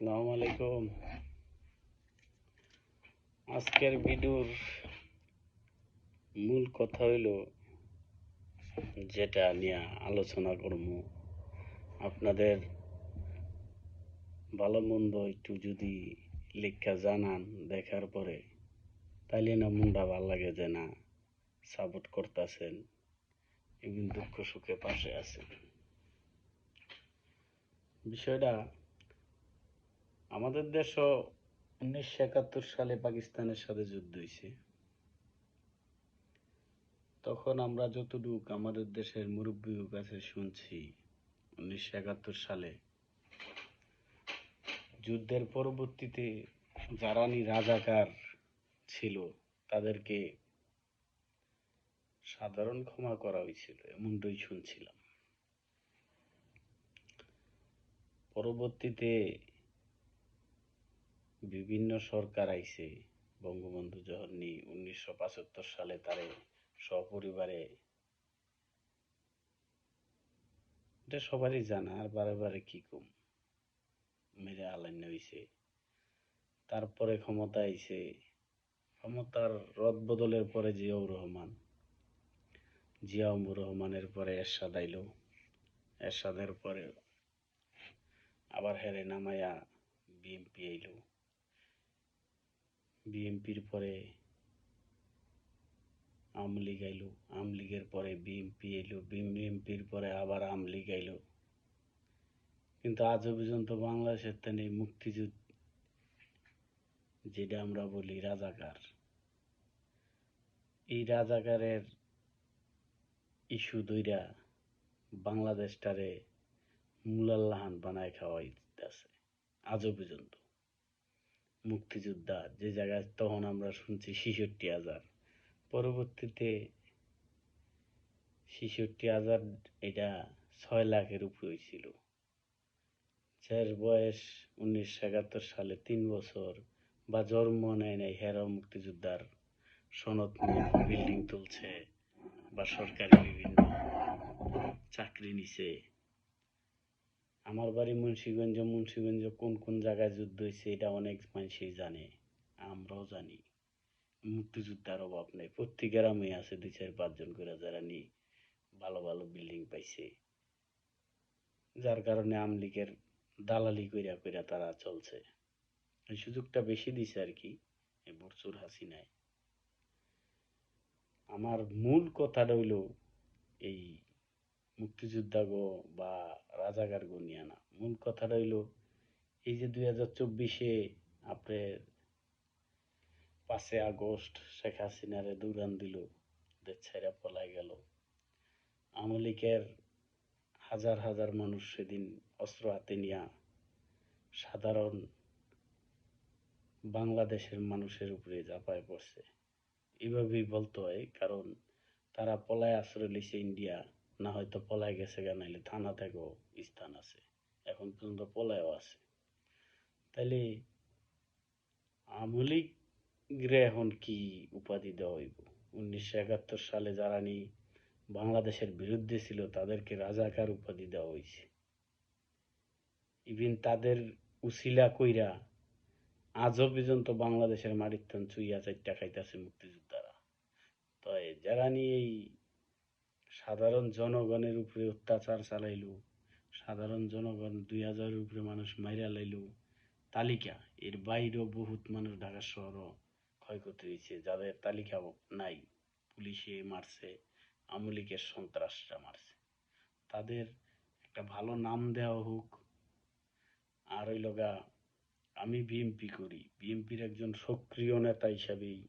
আসসালামু আলাইকুম। আজকের ভিডিওর মূল কথা হইল, যেটা নিয়ে আলোচনা করব। আপনাদের ভালো মন্দ একটু যদি লেখা জানান দেখার পরে, তাইলে না মনটা ভালো লাগে যে না সাপোর্ট করতেছেন এবং দুঃখ সুখে পাশে আছেন। বিষয়টা আমাদের দেশও উনিশশো একাত্তর সালে পাকিস্তানের সাথে যুদ্ধ হয়েছে তখন আমরা যতটুক আমাদের দেশের মুরব্বীর কাছে শুনছি, উনিশশো একাত্তর সালে যুদ্ধের পরবর্তীতে যারা নি রাজাকার ছিল, তাদেরকে সাধারণ ক্ষমা করা হয়েছিল এমনটাই শুনছিলাম। পরবর্তীতে বিভিন্ন সরকার আইছে, বঙ্গবন্ধু যখন নি উনিশশো পঁচাত্তর সালে তারে সপরিবারে, এটা সবারই জানা, আর বারে বারে কি কম? মেরে আলান্য হইছে। তারপরে ক্ষমতা আইছে, ক্ষমতার রদ বদলের পরে জিয়াউর রহমান। জিয়াউর রহমানের পরে এরশাদ আইল। এরশাদের পরে আবার হেরে নামায়া বিএমপি আইল। বিএমপির পরে আওয়ামী লীগ আইলো, আওয়ামী লীগের পরে বিএমপি এলো বিএমপির পরে আবার আওয়ামী লীগ আইলো। কিন্তু আজও পর্যন্ত বাংলাদেশের তেনে মুক্তিযুদ্ধ যেটা আমরা বলি রাজাকার, এই রাজাকারের ইস্যু দইরা বাংলাদেশটারে মুলাল্লাহান বানায় খাওয়াই খাওয়াইতেছে আজও পর্যন্ত। মুক্তিযোদ্ধা, যে জায়গায় তখন আমরা শুনছি ছেষট্টি হাজার। পরবর্তীতে ছেষট্টি হাজার এটা ছয় লাখের উপরে হয়েছিল। যার বয়স উনিশশো একাত্তর সালে তিন বছর বা জন্ম নেয় নাই হেরাও মুক্তিযোদ্ধার সনদ নিয়ে। বিল্ডিং তুলছে বা সরকারি বিভিন্ন চাকরি নিছে। আমার বাড়ি মুন্সিগঞ্জ মুন্সিগঞ্জ কোন কোন জায়গায় যুদ্ধ হয়েছে এটা অনেক মানুষই জানে, আমরাও জানি। মুক্তিযোদ্ধার অভাব নেই। প্রত্যেক গ্রামে আছে দুই, চার পাঁচজন করে যারা নি ভালো ভালো বিল্ডিং পাইছে। যার কারণে আমলিগের দালালি কইরা কইরা তারা চলছে। এই সুযোগটা বেশি দিছে আর কি, এই বরচুর হাসিনায়। আমার মূল কথাটা হইল এই মুক্তিযোদ্ধা গো বা রাজাকার গো নিয়ে না। মূল কথাটা হইল, এই যে দুই হাজার চব্বিশে আপনার পাঁচে আগস্ট শেখ হাসিনারে দৌড়ান দিল, দেশ ছেড়া পলাই গেল। আওয়ামী লীগের হাজার হাজার মানুষ সেদিন অস্ত্র হাতে নিয়া সাধারণ বাংলাদেশের মানুষের উপরে ঝাঁপায় পড়ছে। এভাবেই বলতে হয়, কারণ তারা পলায় আশ্রয় লিছে ইন্ডিয়া। না হয়তো পলায় গেছে গা, নাইলে থানা থেকেও স্থান আছে। এখন পর্যন্ত পলায়ও আছে। তাইলে লীগরে এখন কি উপাধি দেওয়া হইব? উনিশশো একাত্তর সালে যারা নি বাংলাদেশের বিরুদ্ধে ছিল, তাদেরকে রাজাকার উপাধি দেওয়া হয়েছে ইভিন তাদের উসিলা কইরা আজও পর্যন্ত বাংলাদেশের মাটির তন চুইয়া চারটা খাইতেছে মুক্তিযোদ্ধারা। তো যারা নিয়ে এই সাধারণ জনগণের উপরে অত্যাচার চালাইলো, সাধারণ জনগণ দুই হাজারের উপরে মানুষ মাইরা লাইলো। তালিকা, এর বাইরেও বহুত মানুষ ঢাকা শহরও ক্ষয়ক্ষতি হয়েছে, যাদের তালিকা নাই। পুলিশে মারছে, আওয়ামী লীগের সন্ত্রাসরা মারছে। তাদের একটা ভালো নাম দেওয়া হোক। আর ওই লগা, আমি বিএমপি করি। বিএমপির একজন সক্রিয় নেতা হিসাবেই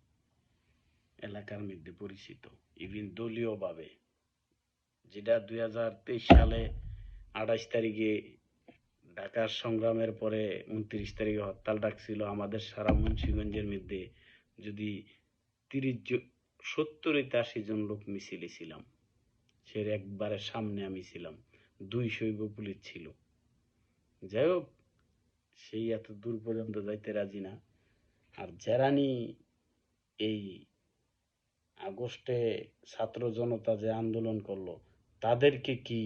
এলাকার মধ্যে পরিচিত। ইভিন দলীয়ভাবে যেটা দুই হাজার তেইশ সালে আঠাশ তারিখে ঢাকার সংগ্রামের পরে উনত্রিশ তারিখে হরতাল ডাকছিল। আমাদের সারা মুন্সিগঞ্জের মধ্যে যদি তিরিশ সত্তর আশি জন লোক মিছিলে ছিলাম। সে একবারে সামনে আমি ছিলাম। দুই শৈব পুলিশ ছিল। যাই হোক, সেই এত দূর পর্যন্ত যাইতে রাজি না। আর যারানি এই আগস্টে ছাত্র জনতা যে আন্দোলন করল তাদেরকে কি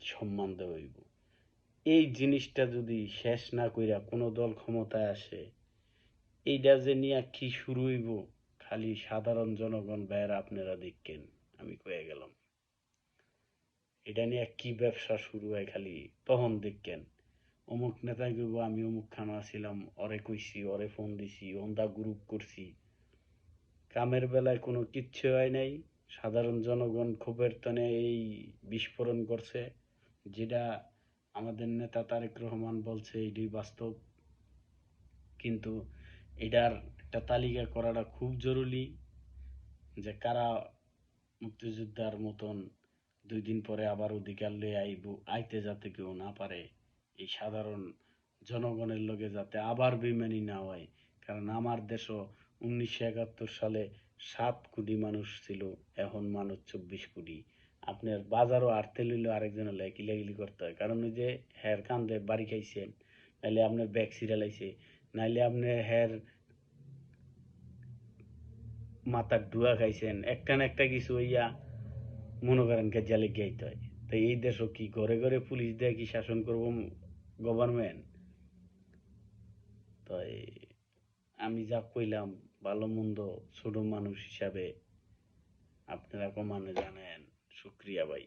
সম্মান দেওয়া হইব? এই জিনিসটা যদি শেষ না কইরা কোনো দল ক্ষমতায় আসে এইটা যে নিয়ে কি শুরু হইব, খালি সাধারণ জনগণ ভাইয়েরা আপনারা দেখেন, আমি কয়ে গেলাম। এটা নিয়ে কি ব্যবসা শুরু হয় খালি তখন দেখেন। অমুক নেতা কইব, আমি অমুক খানা ছিলাম, অরে কইছি, অরে ফোন দিছি ওন্দা গ্রুপ করছি। কামের বেলায় কোনো কিচ্ছু হয় নাই। সাধারণ জনগণ ক্ষোভের তনে এই বিস্ফোরণ করছে, যেটা আমাদের নেতা তারেক রহমান বলছে এটাই বাস্তব। কিন্তু এটার একটা তালিকা করাটা খুব জরুরি যে কারা মুক্তিযোদ্ধার মতন দুই দিন পরে আবার অধিকার লয়ে আইব, আইতে যাতে কেউ না পারে। এই সাধারণ জনগণের লগে যাতে আবার বেমানি না হয়, কারণ আমার দেশও উনিশশো একাত্তর সালে সাত কোটি মানুষ ছিল, এখন মানুষ চব্বিশ কোটি। আপনার বাজারও আরতে লইলে আরেকজনের লাগে কিলাকিলি করতে হয়। কারণ ওই যে হ্যার কান্দে বাড়ি খাইছেন নাইলে আপনার ব্যাগ সিরিয়ালাইছে নাইলে আপনি হ্যার মাথার ডুয়া খাইছেন একটা না একটা কিছু হইয়া মনে করেন গেজালে গাইতে হয়। তো এই দেশও কি ঘরে ঘরে পুলিশ দিয়ে কি শাসন করব গভর্নমেন্ট? তো আমি যা কইলাম ভালো মন্দ ছোট মানুষ হিসাবে আপনারা কমানো জানেন। শুক্রিয়া ভাই।